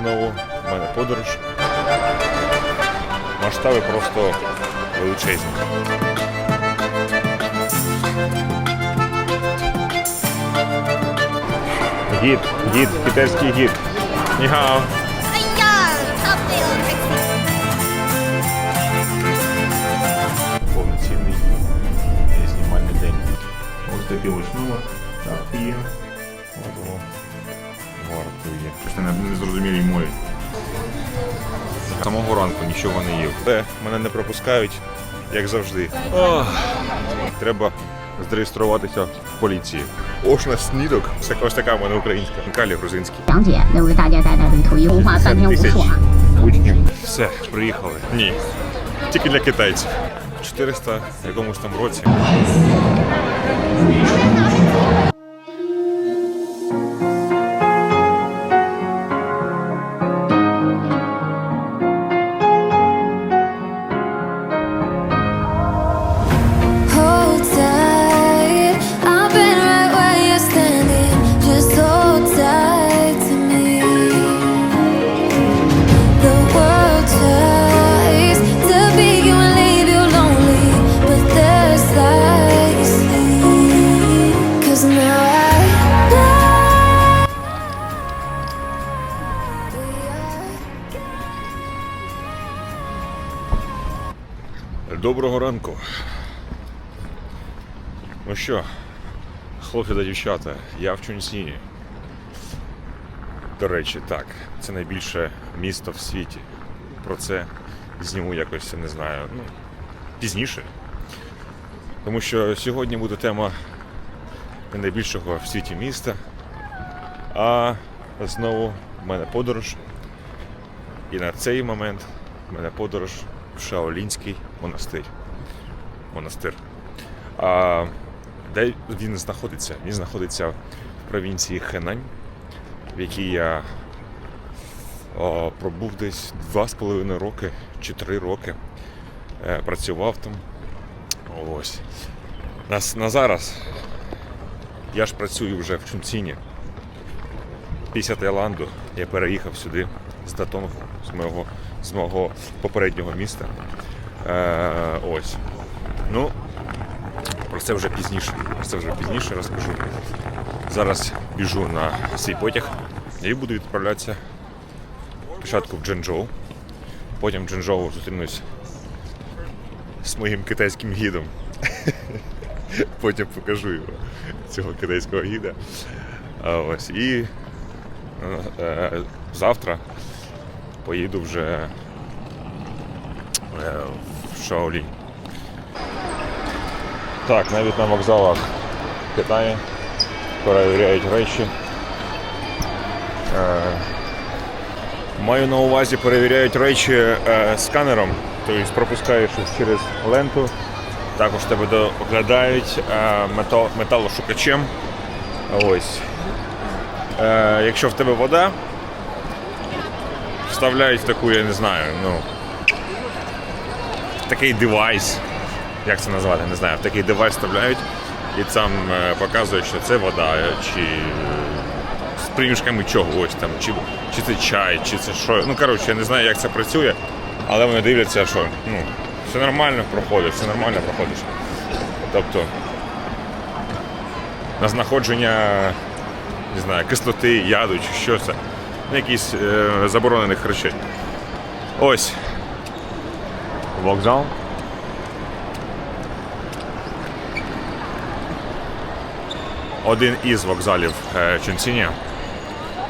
знову. в мене подорож. Масштаби просто величезні. Гід, гід, китайський гід. Нігао. Повноцінний знімальний день. Ось такий ось номер. на незрозумілій мові. З Самого ранку нічого не їв. Але мене не пропускають, як завжди. Ох. Треба зареєструватися в поліції. Ось на снідок. Це ось така в мене українська. Калі грузинський. Учнів. Все, приїхали. Ні. Тільки для китайців. 400 якомусь там році. Доброго ранку. Ну що, хлопці та дівчата, я в Чунсіні. До речі, так, це найбільше місто в світі. Про це зніму якось, не знаю, ну, пізніше. Тому що сьогодні буде тема не найбільшого в світі міста, а знову в мене подорож. І на цей момент в мене подорож Шаолінський монастир. Монастир. А, де він знаходиться? Він знаходиться в провінції Хенань, в якій я о, пробув десь два з половиною роки чи три роки. Е, працював там. Ось. На, на зараз я ж працюю вже в Чунціні. Після Таїланду я переїхав сюди з Датонгу, з мого, з мого попереднього міста. Е, ось. Ну, про це вже пізніше. Про це вже пізніше розкажу. Зараз біжу на свій потяг і буду відправлятися спочатку в Дженчжоу. Потім в Дженчжоу зустрінусь з моїм китайським гідом. Потім покажу його, цього китайського гіда. Ось. І е, завтра поїду вже е, в Шаолінь. Так, навіть на вокзалах в Китаї перевіряють речі. Е, Маю на увазі перевіряють речі е, сканером, тобто пропускаєш через ленту. Також тебе доглядають металошукачем. Ось. Якщо в тебе вода, вставляють в таку, я не знаю, ну. в такий девайс. Як це назвати, не знаю. В такий девайс вставляють і там е, показує, що це вода, чи з примішками чогось там, чи, чи це чай, чи це що. Ну, коротше, я не знаю, як це працює, але вони дивляться, що ну, все нормально проходить, все нормально проходиш. Тобто на знаходження не знаю, кислоти, яду чи що це. Ну, якісь е, заборонених речей. Ось. Вокзал. Один із вокзалів е, Чунціні.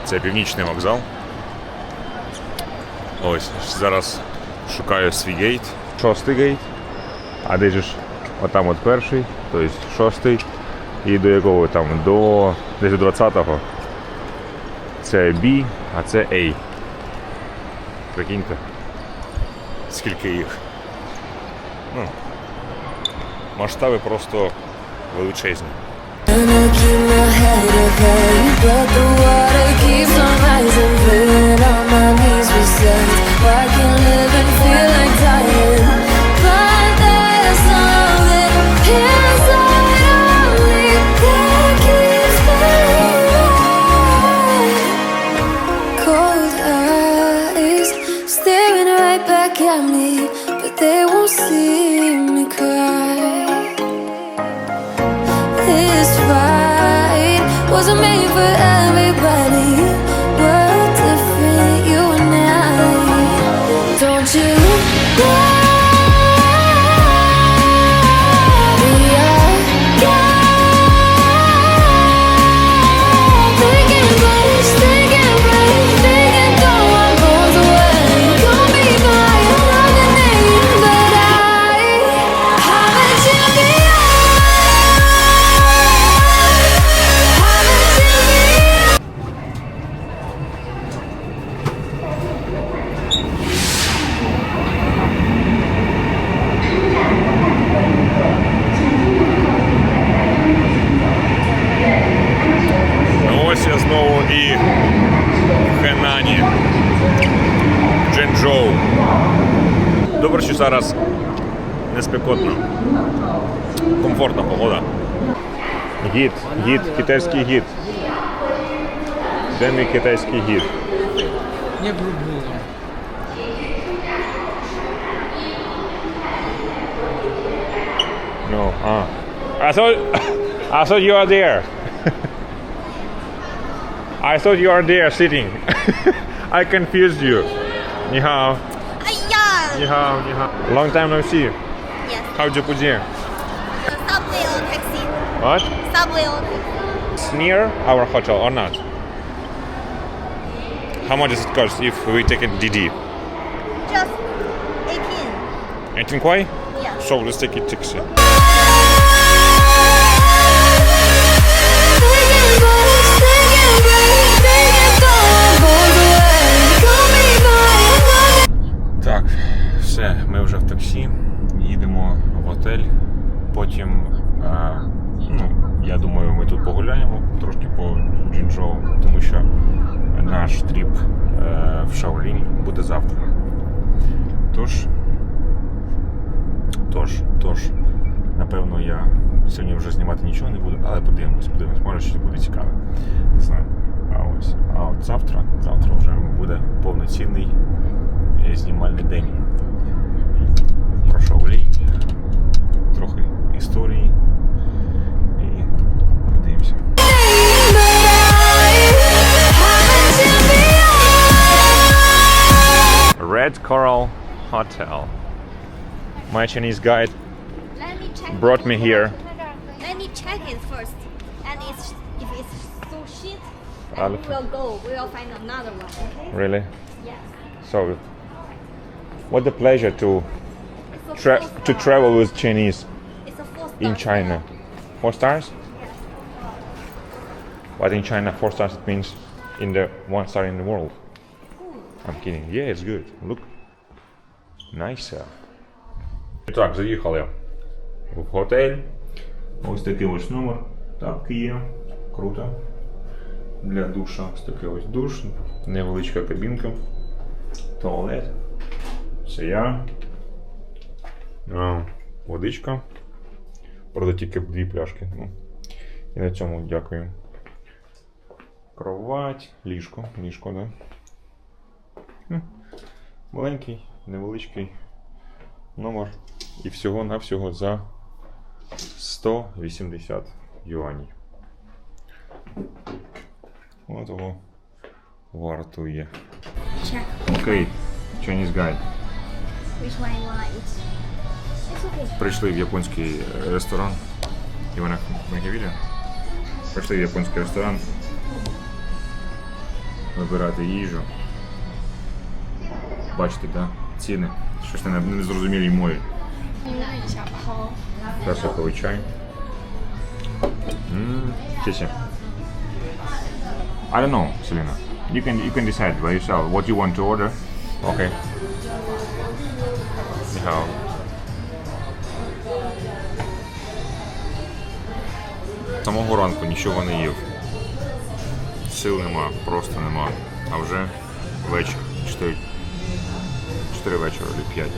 Це північний вокзал. Ось, зараз шукаю свій гейт. Шостий гейт. А де ж? Отам от перший, тобто шостий. І до якого там? До десь до 20-го. Це B, а це A. Прикиньте. Скільки їх. Ну, масштаби просто величезні. китайский гид. Не грубую. No. Ah. I thought I thought you are there. I thought you are there sitting. I confused you. Ni hao. Ni hao, ni hao. Long time no see. Yes. How Japuji? Subway or taxi? What? Subway or taxi. It's near our hotel or not? How much does it cost if we take a DD? Just 18 18 kwai? Yeah So let's take a taxi. Так, все, ми вже в таксі, їдемо в готель. Потім, а, ну, я думаю, ми тут погуляємо трошки по Джинчжоу, тому що наш тріп е, в Шаолінь буде завтра. Тож, тож, тож, напевно, я сьогодні вже знімати нічого не буду, але подивимось, подивимось, може щось буде цікаве. Не знаю. А ось. А от завтра, завтра вже буде повноцінний е, знімальний день. Про Шаолінь, трохи історії Red Coral Hotel. My Chinese guide Let me check brought me here. Let me check it first and it's if it's so shit then we will go we will find another one okay Really? Yes So, what a pleasure to a tra- to travel with Chinese It's a in China. Four stars? Yes. But in China, four stars it means in the one star in the world. I'm kidding. Yeah, it's good. Look. Nice. І так, заїхали в готель. Ось такий ось номер. Тапки є. Круто. Для душа. Ось такий ось душ. Невеличка кабінка. Туалет. Це я. А, водичка. Правда, тільки дві пляшки. Ну, і на цьому дякую. Кровать, ліжко, ліжко, да. Маленький, невеличкий номер. І всього-навсього за 180 юанів. От його вартує. Окей, Chinese guide. which one you want it's It's okay Прийшли в японський е, ресторан. Івана моє відео. Прийшли в японський ресторан. Вибирати їжу. Бачите, да? Ціни. Щось не, не зрозумілій мові. Персиковий чай. Чесі. I don't know, Selena. You can you can decide by yourself what you want to order. Okay. 你好。З Самого ранку нічого не їв. Сил нема, просто нема. А вже вечір. 4, 4 вечора чи 5.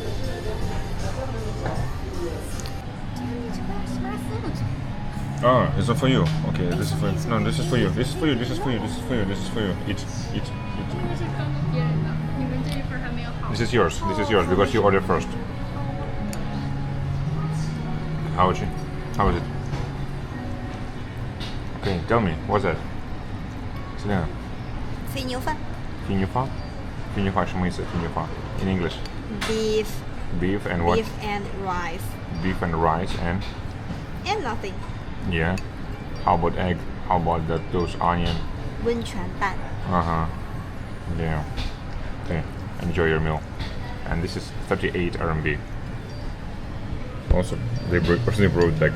Oh, it's not for you. Okay, this is for you. No, this is for you. This is for you. This is for you. This is for you. This is for you. Eat, eat, eat. 这是刚别人的，你们这一份还没有好。 This is yours. This is yours because you ordered first. How is it? How is it? Okay, tell me, what's that? Selena, 肥牛饭 finufa? Finufa 什么意思？finufa in English. beef Beef and what? beef and rice Beef and rice and and nothing yeah. How about egg? How about that those onion? 温泉蛋 Uh huh. Yeah. Okay. Enjoy your meal. And this is 38 RMB. Also, they brought, they brought like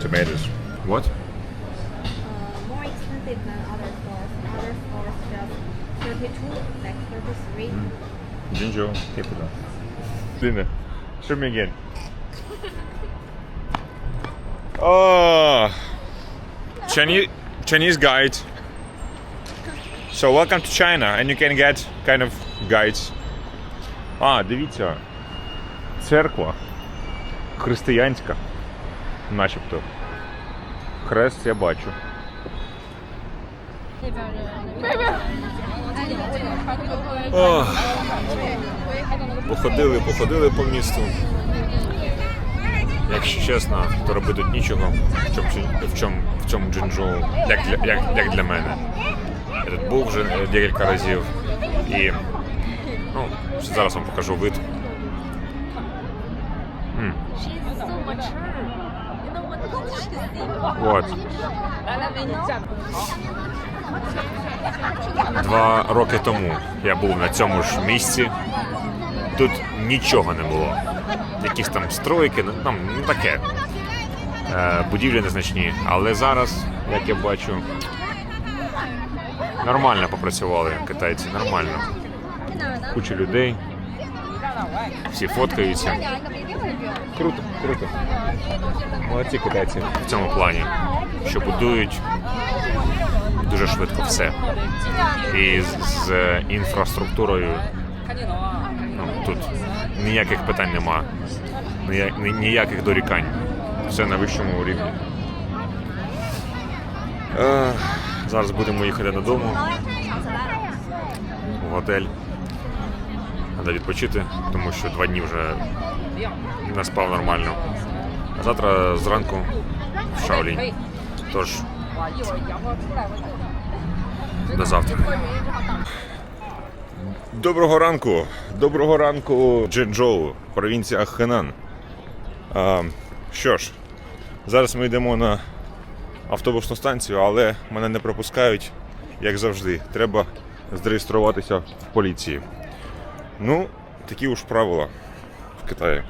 tomatoes. What? uh, more expensive than other stores other stores just 32 like 33 Ginger, keep it up. Dinner. Show me again. Oh, Chinese Chinese guide. So welcome to China, and you can get kind of guides. А, дивіться. Церква християнська, начебто. Хрест я бачу. Ох. Походили, походили по місту. Якщо чесно, то робити тут нічого, в чому, в чому, джинджоу, як для, як, як для мене. Я тут був вже е, декілька разів і ну, зараз вам покажу вид. От. Два роки тому я був на цьому ж місці. Тут нічого не було. Якісь там стройки, ну там ну, таке. Е, будівлі незначні. Але зараз, як я бачу, нормально попрацювали китайці, нормально. Куча людей. Всі фоткаються. Круто, круто. Молодці китайці в цьому плані, що будують дуже швидко все. І з, інфраструктурою ну, тут ніяких питань нема, ніяк- ніяких дорікань. Все на вищому рівні. Е, зараз будемо їхати додому в готель. Треба відпочити, тому що два дні вже не спав нормально. А завтра зранку в Шаолінь. Тож до завтра. Доброго ранку. Доброго ранку, Джинджоу, провінція Хенан. А, що ж, зараз ми йдемо на автобусну станцію, але мене не пропускають, як завжди. Треба зареєструватися в поліції. Ну, такі уж правила в Китаї.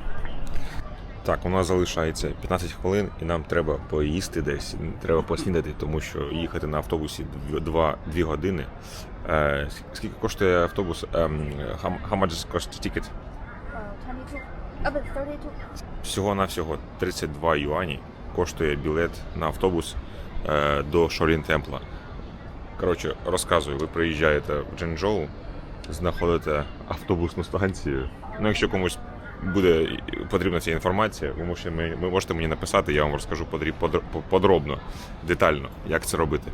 Так, у нас залишається 15 хвилин, і нам треба поїсти десь. Треба поснідати, тому що їхати на автобусі 2, 2 години. Е, скільки коштує автобус? Ем, how, much cost ticket? Всього на всього 32 юані коштує білет на автобус е, до Шорін Темпла. Коротше, розказую, ви приїжджаєте в Джинчжоу, знаходите автобусну станцію. Ну, якщо комусь буде потрібна ця інформація, ви можете, мені- ви можете мені написати, я вам розкажу подробно, детально, як це робити.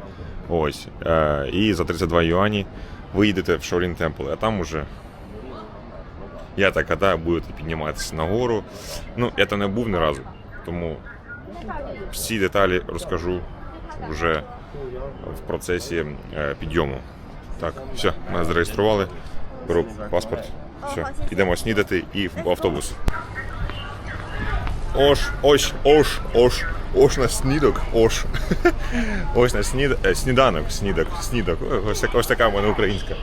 Ось. Е, і за 32 юані ви їдете в Шаолін Темпл, а там уже я так гадаю, будете підніматися нагору. Ну, я там не був ні разу, тому всі деталі розкажу вже в процесі е, підйому. Так, все, мене зареєстрували. Беру паспорт. Все, йдемо снідати і в автобус. Ош, ось, ош, ош, ош на снідок, ош. Ось на снід, е, сніданок, снідок, снідок. Ось, така- ось така в мене українська.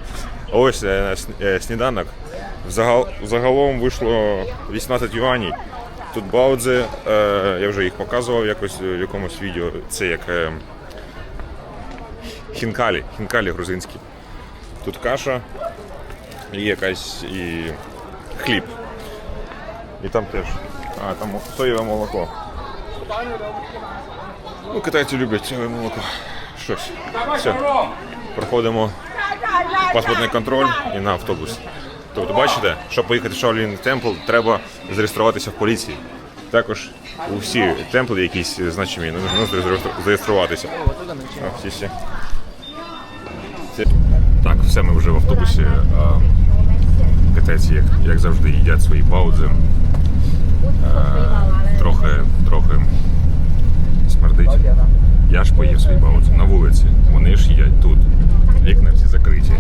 Ось е, на е, сніданок. Взагал, загалом вийшло 18 юанів. Тут баудзи, е, я вже їх показував якось в якомусь відео. Це як е, хінкалі, хінкалі грузинські. Тут каша і якась і хліб. І там теж. А, там соєве молоко. Ну, китайці люблять соєве молоко. Щось. Все. Проходимо паспортний контроль і на автобус. Тобто, бачите, щоб поїхати в Shaolin Temple, треба зареєструватися в поліції. Також у всі темпли якісь значимі, ну, нужно зареєструватися. Так, все, ми вже в автобусі. Китайці, як, як завжди, їдять свої баудзи. Е, трохи, трохи смердить. Я ж поїв свої баудзи на вулиці. Вони ж їдять тут. Вікна всі закриті.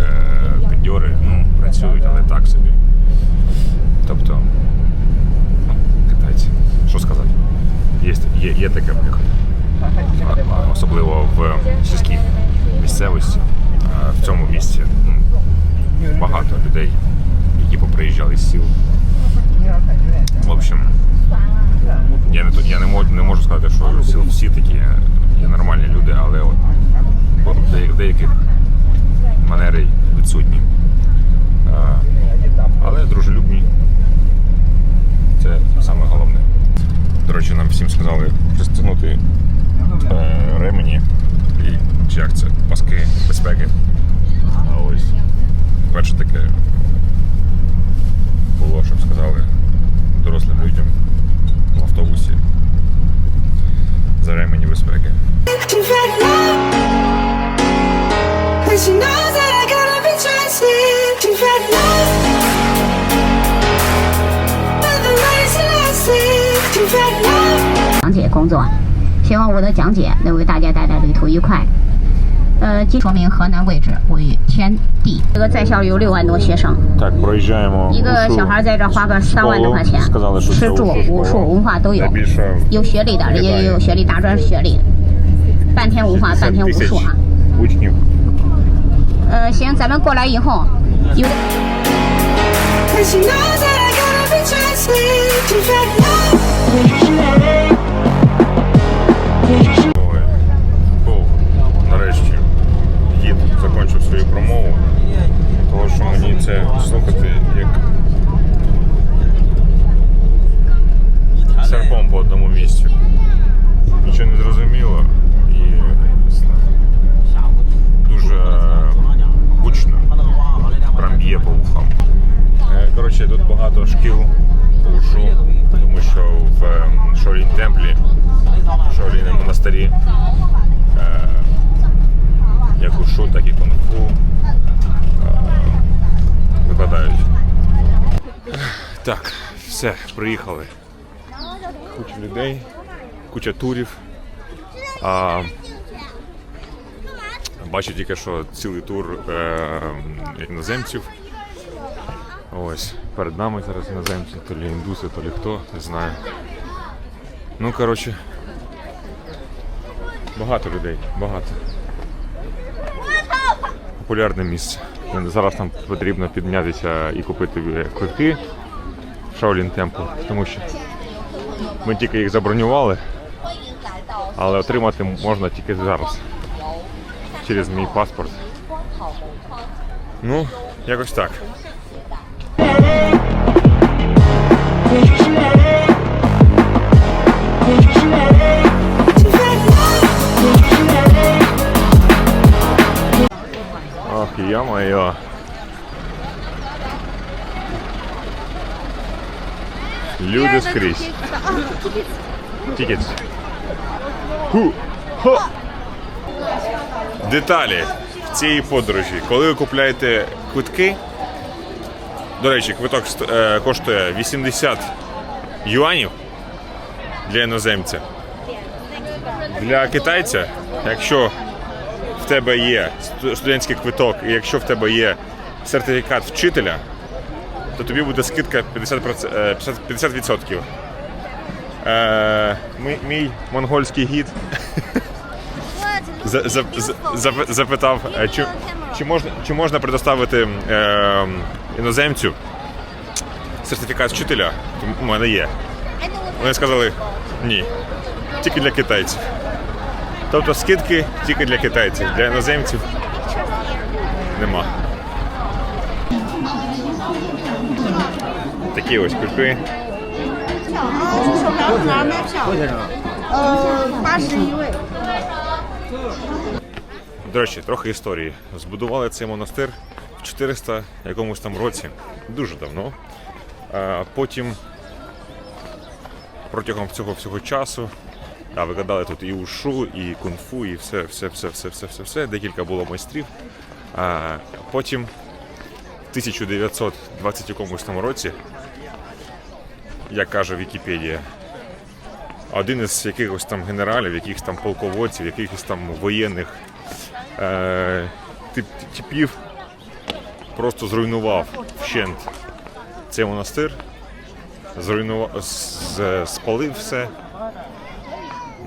Е, Підьори ну, працюють, але так собі. Тобто, ну, китайці. Що сказати? Є, є, є таке в Особливо в сільській місцевості. В цьому місці багато людей, які поприїжджали з сіл. В общем, я не, я не, можу, не можу сказати, що сіл всі такі є нормальні люди, але от деяких манери відсутні. Але дружелюбні. Це саме головне. До речі, нам всім сказали пристегнути е, ремені і як це, паски безпеки. А ось перше таке було, щоб сказали дорослим людям в автобусі за ремені безпеки. You've had love, but she knows that I gotta be trusted. You've had love, but the nights are lasting. You've had love. 讲解工作，希望我的讲解能为大家带来旅途愉快。 呃，即说明河南位置位于天地。这个在校有六万多学生，一个小孩在这花个三万多块钱，吃住、武术、文化都有，有学历的，人家也有学历，大专学历，半天文化，半天武术啊。呃，行，咱们过来以后有。是？Закінчив свою промову. Того, що мені це слухати як серпом по одному місцю. Нічого не зрозуміло і дуже гучно. Прям б'є по вухам. Е, Коротше, тут багато шкіл по ушу, тому що в ем, Шорінь темплі в Шаоліні монастирі е, як ушу, так і кунг-фу е, викладають. Так, все, приїхали. Куча людей, куча турів. А, бачу тільки, що цілий тур е, іноземців. Ось, перед нами зараз іноземці, то лі індуси, то лі хто, не знаю. Ну, коротше, багато людей, багато. Популярне місце. Зараз нам потрібно піднятися і купити квитки в Shaolin Temple, тому що ми тільки їх забронювали, але отримати можна тільки зараз. Через мій паспорт. Ну, якось так. Ё-моё. Люди скрізь. Тікетс. Ху. Хо. Деталі цієї подорожі. Коли ви купляєте квитки, до речі, квиток е, коштує 80 юанів для іноземця. Для китайця, якщо в тебе є студентський квиток, і якщо в тебе є сертифікат вчителя, то тобі буде скидка 50%. е, 50%. 50%. Е, мій, монгольський гід за- за- за- запитав, е, чи, чи, можна, чи можна предоставити е, іноземцю сертифікат вчителя. У мене є. Вони сказали ні, тільки для китайців. Тобто скидки тільки для китайців, для іноземців нема. Такі ось купи. До речі, трохи історії. Збудували цей монастир в 400 якомусь там році, дуже давно. Потім протягом цього всього часу а, викладали тут і ушу, і кунг-фу, і все, все, все, все, все, все, все. Декілька було майстрів. А потім 1920 якомусь там році, як каже Вікіпедія, один із якихось там генералів, якихось там полководців, якихось там воєнних е, тип, типів просто зруйнував вщент цей монастир, зруйнував, спалив все.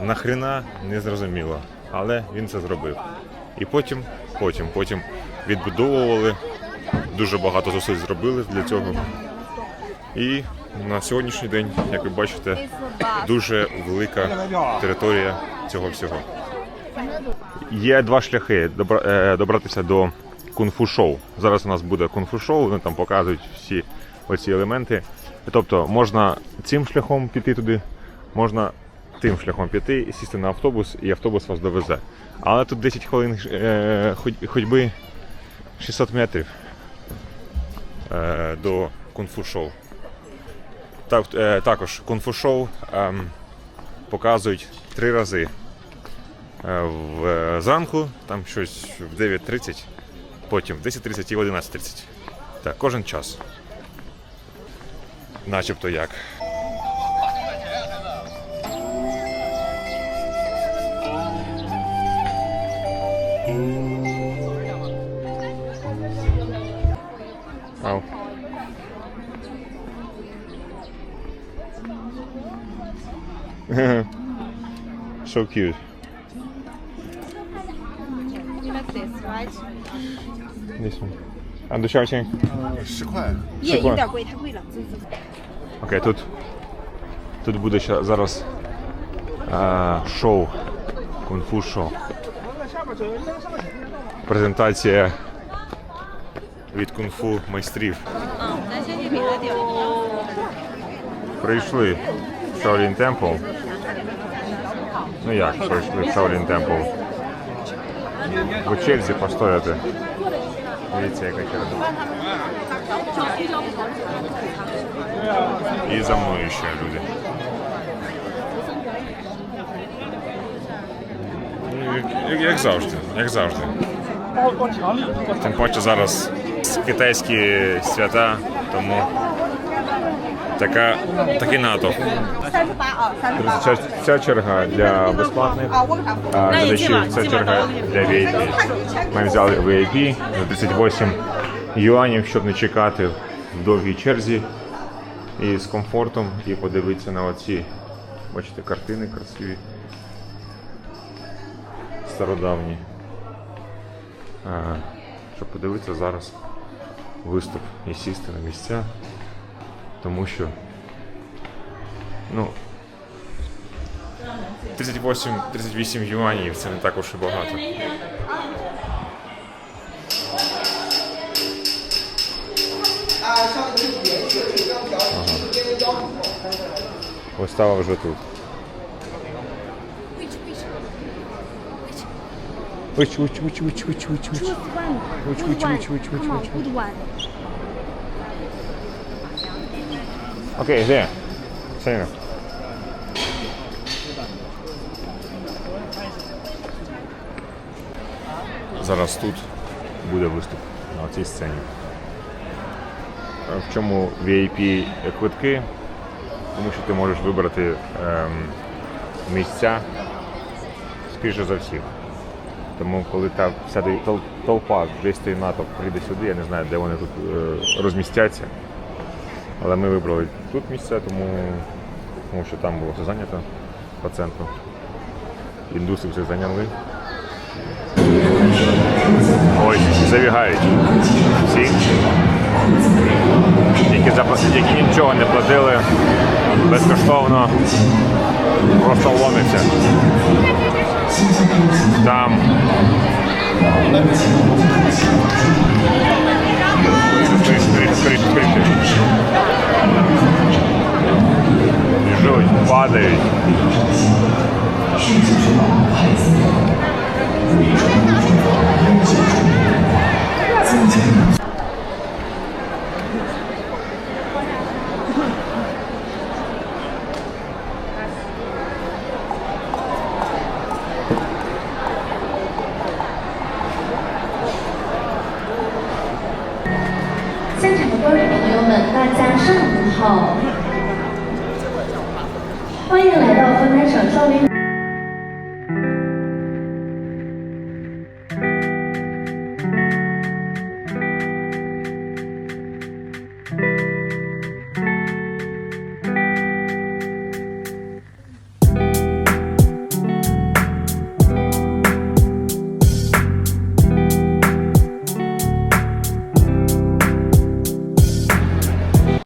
Нахрена не зрозуміло, але він це зробив. І потім, потім, потім відбудовували, дуже багато зусиль зробили для цього. І на сьогоднішній день, як ви бачите, дуже велика територія цього всього. Є два шляхи е, добратися до кунг-фу шоу. Зараз у нас буде кунг-фу шоу, вони там показують всі оці елементи. Тобто можна цим шляхом піти туди, можна тим шляхом піти сісти на автобус, і автобус вас довезе. Але тут 10 хвилин е, ходь- ходьби 600 метрів е, до кунг-фу шоу. Так, е, також кунг-фу шоу ем, показують три рази. Е, в, е, зранку, там щось в 9.30, потім в 10.30 і в 11.30. Так, кожен час. Начебто як. so cute. You like this, right? This one. А до чого ціни? 十块，也块有点贵，太贵了。 Окей, тут, тут буде ще зараз е, шоу, кунг-фу шоу. Презентація від кунг-фу майстрів. Прийшли в Shaolin Temple. Ну як прийшли в Shaolin Temple? В черзі постояти. Дивіться, яка черга. І за мною ще люди. Як- Як завжди, як завжди. Тим паче зараз китайські свята, тому така, такий натовп. Ця, ця черга для безплатних а, глядачів, ця черга для VIP. Ми взяли VIP за 38 юанів, щоб не чекати в довгій черзі і з комфортом і подивитися на оці, бачите, картини красиві, стародавні. Ага. Щоб подивитися зараз виступ і сісти на місця, тому що ну, 38-38 юанів це не так уж і багато. Ага. Вистава вже тут. Which, which, which, which, which, which, which? Choose one. Which, which, which, which, which, which, which? one. Okay, there. Сина. Зараз тут буде виступ на цій сцені. В чому VIP квитки? Тому що ти можеш вибрати ем, місця скоріше за всіх. Тому коли та вся тол- толпа, весь той натовп прийде сюди, я не знаю, де вони тут е, розмістяться. Але ми вибрали тут місце, тому, тому що там було все зайнято по центру. Індуси все зайняли. Ой, забігають. Всі. Які заплатили, які нічого не платили, безкоштовно просто ломиться. Там. Біжуть, падають. 再见